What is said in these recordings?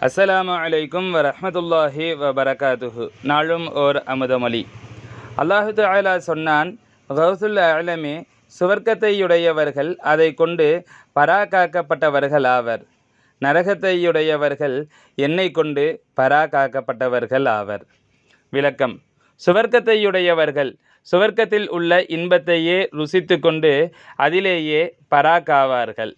அஸ்ஸலாமு அலைக்கும் வரஹ்மத்துல்லாஹி வபரகாத்துஹு. நாளும் ஓர் அமுதமொழி. அல்லாஹு தஆலா சொன்னான் கௌசுல் அலமே சுவர்க்கத்தையுடையவர்கள் அதை கொண்டு பராகாக்கப்பட்டவர்கள் ஆவர். நரகத்தையுடையவர்கள் என்னை கொண்டு பராகாக்கப்பட்டவர்கள் ஆவர். விளக்கம். சுவர்க்கத்தையுடையவர்கள் சுவர்க்கத்தில் உள்ள இன்பத்தையே ருசித்து கொண்டு அதிலேயே பராக்காவார்கள்.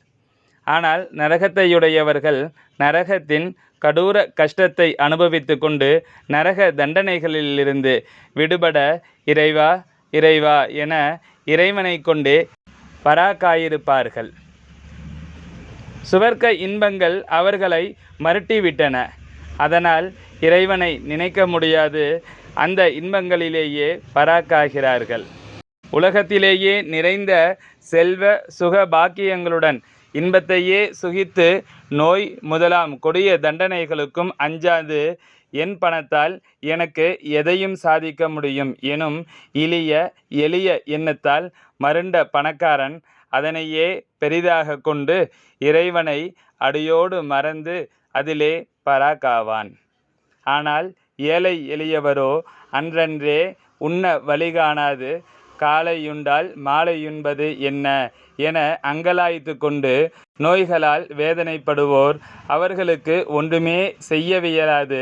ஆனால் நரகத்தையுடையவர்கள் நரகத்தின் கடூர கஷ்டத்தை அனுபவித்து கொண்டு நரக தண்டனைகளிலிருந்து விடுபட இறைவா இறைவா என இறைவனை கொண்டு பராக்காயிருப்பார்கள். சுவர்க்க இன்பங்கள் அவர்களை மருட்டிவிட்டன. அதனால் இறைவனை நினைக்க முடியாது. அந்த இன்பங்களிலேயே பராக்காகிறார்கள். உலகத்திலேயே நிறைந்த செல்வ சுக பாக்கியங்களுடன் இன்பத்தையே சுகித்து நோய் முதலாம் கொடிய தண்டனைகளுக்கும் அஞ்சாது. என் பணத்தால் எனக்கு எதையும் சாதிக்க முடியும் எனும் இளிய எளிய எண்ணத்தால் மருண்ட பணக்காரன் அதனையே பெரிதாக கொண்டு இறைவனை அடியோடு மறந்து அதிலே பராக்காவான். ஆனால் ஏழை எளியவரோ அன்றன்றே உண்ண வழி காணாது. காலையுண்டால் மாலையுண்பது என்ன? என அங்கலாய்த்து கொண்டு நோய்களால் வேதனைப்படுவோர் அவர்களுக்கு ஒன்றுமே செய்யவியலாது.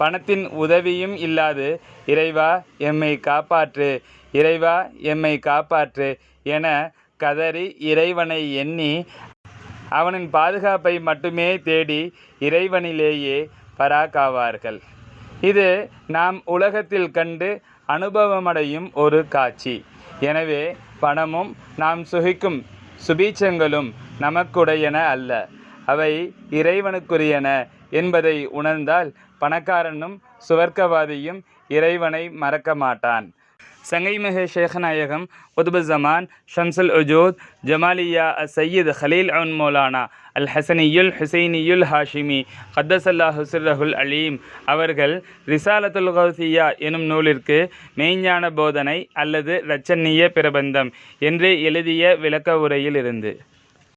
பணத்தின் உதவியும் இல்லாது இறைவா எம்மை காப்பாற்று இறைவா எம்மை காப்பாற்று என கதறி இறைவனை எண்ணி அவனின் பாதுகாப்பை மட்டுமே தேடி இறைவனிலேயே பராக்காவார்கள். இது நாம் உலகத்தில் கண்டு அனுபவமடையும் ஒரு காட்சி. எனவே பணமும் நாம் சுகிக்கும் சுபீட்சங்களும் நமக்குடையன அல்ல. அவை இறைவனுக்குரியன என்பதை உணர்ந்தால் பணக்காரனும் சுவர்க்கவாதியும் இறைவனை மறக்க மாட்டான். சங்கைமிகு ஷேഖநாயகம் குதுபு ஜமான் ஷம்சுல் உஜூத் ஜமாலியா சையீத் ஹலீல் அன் மௌலானா அல் ஹசனியுல் ஹுசைனியுல் ஹாஷிமி கத்தசல்லா ஹுசுர்ரஹுல் அலீம் அவர்கள் ரிசாலத்துல் கௌசியா எனும் நூலிற்கு மெய்ஞான போதனை அல்லது இரச்சன்னிய பிரபந்தம் என்று எழுதிய விளக்க உரையில் இருந்து